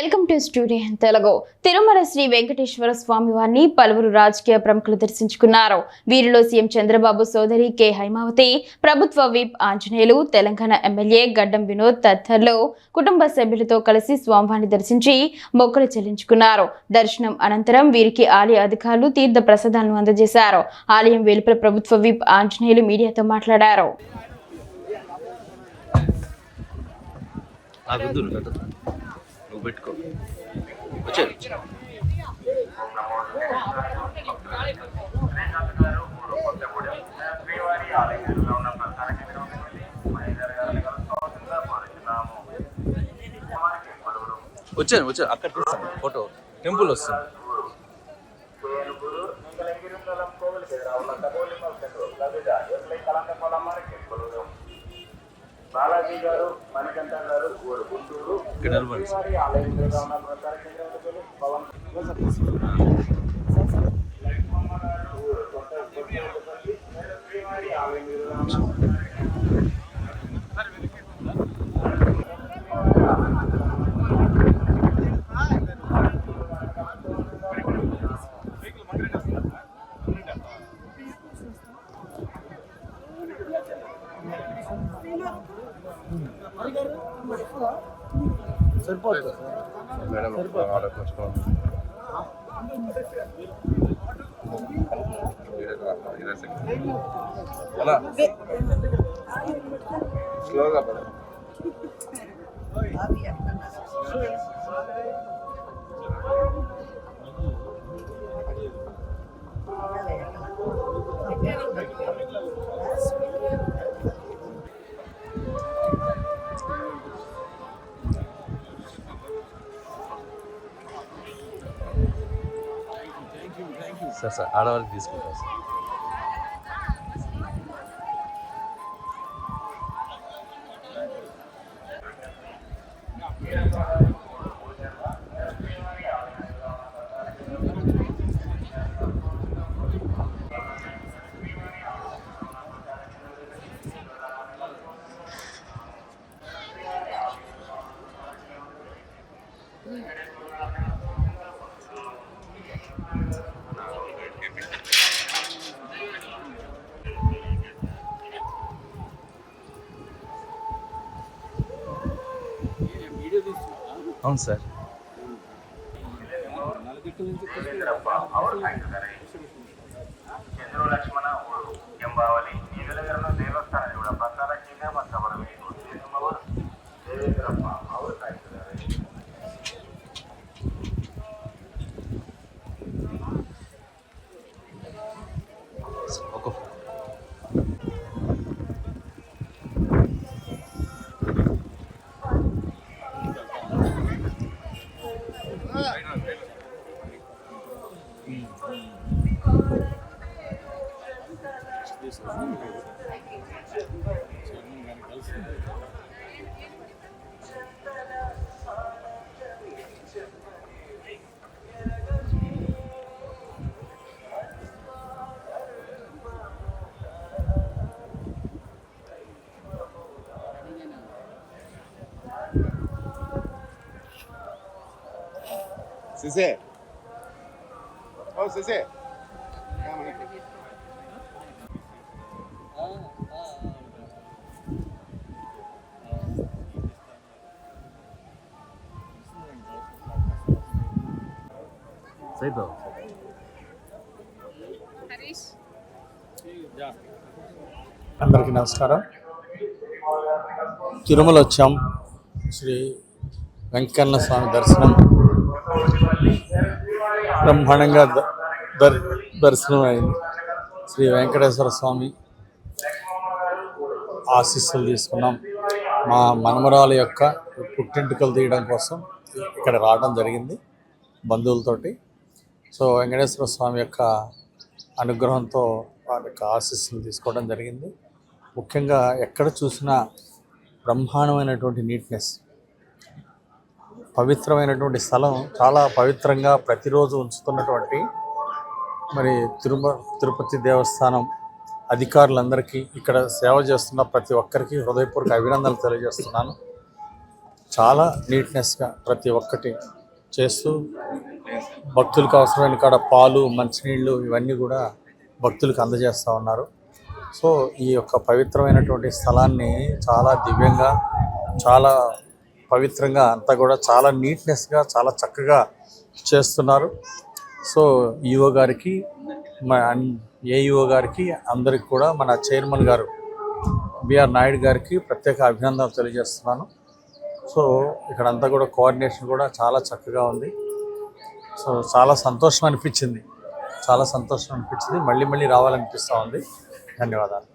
Welcome to studio Telugu. Tirumala Shri Venkateswara Swami వారిని పలువురు రాజకీయ ప్రముఖులు దర్శించుకున్నారు. వీరిలో సీఎం చంద్రబాబు సోదరి కె. హైమావతి ప్రభుత్వ విప్ ఆంజనేయులు తెలంగాణ ఎమ్మెల్యే గడ్డం వినోద్ తదితరులు కుటుంబ సభ్యులతో కలిసి స్వామివారిని దర్శించి మొక్కలు చెల్లించుకున్నారు. దర్శనం అనంతరం వీరికి ఆలయ అధికారులు తీర్థ ప్రసాదాలను అందజేశారు. ఆలయం వెలుపల ప్రభుత్వ విప్ ఆంజనేయులు మీడియాతో మాట్లాడారు. ఆ నువ్వు పెట్టుకో. వచ్చారు వచ్చాను వచ్చాను. అక్కడ తీస్తాను ఫోటో. టెంపుల్ వస్తుంది. బాలాజీ గారు మణికంఠ గారు గోడు గుంటూరు ఇక్కడ నిలబడి శ్రీవారి ఆలయం ఎదురుగా ఉన్న ప్రచార కేంద్రంలో వెళ్ళి పవన్ మేడం ఆర్డర్ చేసుకోండి స్లోగా పడ సార్ సార్ ఆడవాళ్ళకి తీసుకుంటాం సార్ అవును sir. సిసే ఓ సిసే సైడ్ బాబు అందరికీ నమస్కారం తిరుమల వచ్చాం Shri Venkanna Swami దర్శనం. బ్రహ్మాండంగా ద- దర్ దర్శనం అయింది శ్రీ వెంకటేశ్వర స్వామి ఆశీస్సులు తీసుకున్నాం. మా మనమరాల యొక్క పుట్టింటికలు తీయడం కోసం ఇక్కడ రావడం జరిగింది బంధువులతోటి. సో వెంకటేశ్వర స్వామి యొక్క అనుగ్రహంతో వారి యొక్క ఆశీస్సులు తీసుకోవడం జరిగింది. ముఖ్యంగా ఎక్కడ చూసినా బ్రహ్మాండమైనటువంటి నీట్నెస్ పవిత్రమైనటువంటి స్థలం చాలా పవిత్రంగా ప్రతిరోజు ఉంచుతున్నటువంటి మరి తిరుమ తిరుపతి దేవస్థానం అధికారులందరికీ ఇక్కడ సేవ చేస్తున్న ప్రతి ఒక్కరికి హృదయపూర్వక అభినందనలు తెలియజేస్తున్నాను. చాలా నీట్నెస్గా ప్రతి ఒక్కటి చేస్తూ భక్తులకు అవసరమైన కాడ పాలు మంచినీళ్ళు ఇవన్నీ కూడా భక్తులకు అందజేస్తూ ఉన్నారు. సో ఈ యొక్క పవిత్రమైనటువంటి స్థలాన్ని చాలా దివ్యంగా చాలా పవిత్రంగా అంతా కూడా చాలా నీట్నెస్గా చాలా చక్కగా చేస్తున్నారు. సో ఈఓ గారికి మా ఏఈఓ గారికి అందరికి కూడా మన చైర్మన్ గారు బిఆర్ నాయుడు గారికి ప్రత్యేక అభినందనలు తెలియజేస్తున్నాను. సో ఇక్కడ అంతా కూడా కోఆర్డినేషన్ కూడా చాలా చక్కగా ఉంది. సో చాలా సంతోషం అనిపించింది. చాలా సంతోషం అనిపించింది. మళ్ళీ మళ్ళీ రావాలనిపిస్తూ ఉంది. धन्यवाद.